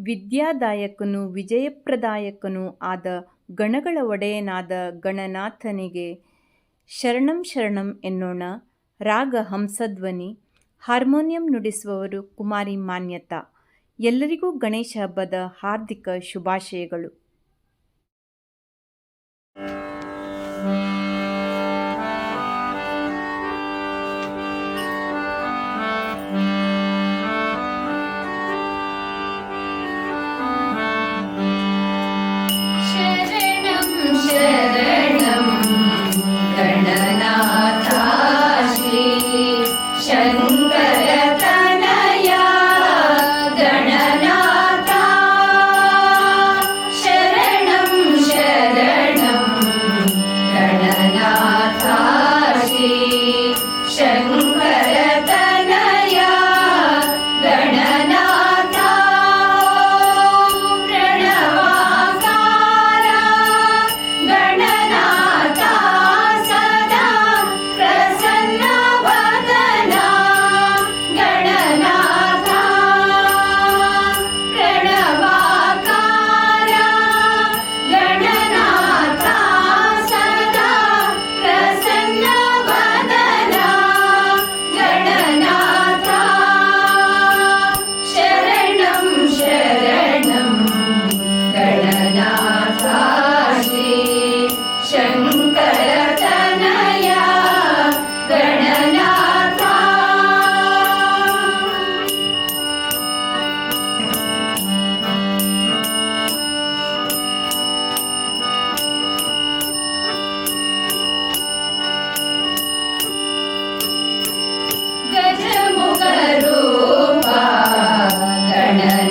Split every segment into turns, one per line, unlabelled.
ವಿದ್ಯಾದಾಯಕನೂ, ವಿಜಯಪ್ರದಾಯಕನೂ ಆದ ಗಣಗಳ ಒಡೆಯನಾದ ಗಣನಾಥನಿಗೆ ಶರಣಂ ಶರಣಂ ಎನ್ನೋಣ. ರಾಗ ಹಂಸಧ್ವನಿ. ಹಾರ್ಮೋನಿಯಂ ನುಡಿಸುವವರು ಕುಮಾರಿ ಮಾನ್ಯತಾ. ಎಲ್ಲರಿಗೂ ಗಣೇಶ ಹಬ್ಬದ ಹಾರ್ದಿಕ ಶುಭಾಶಯಗಳು.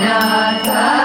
Nath.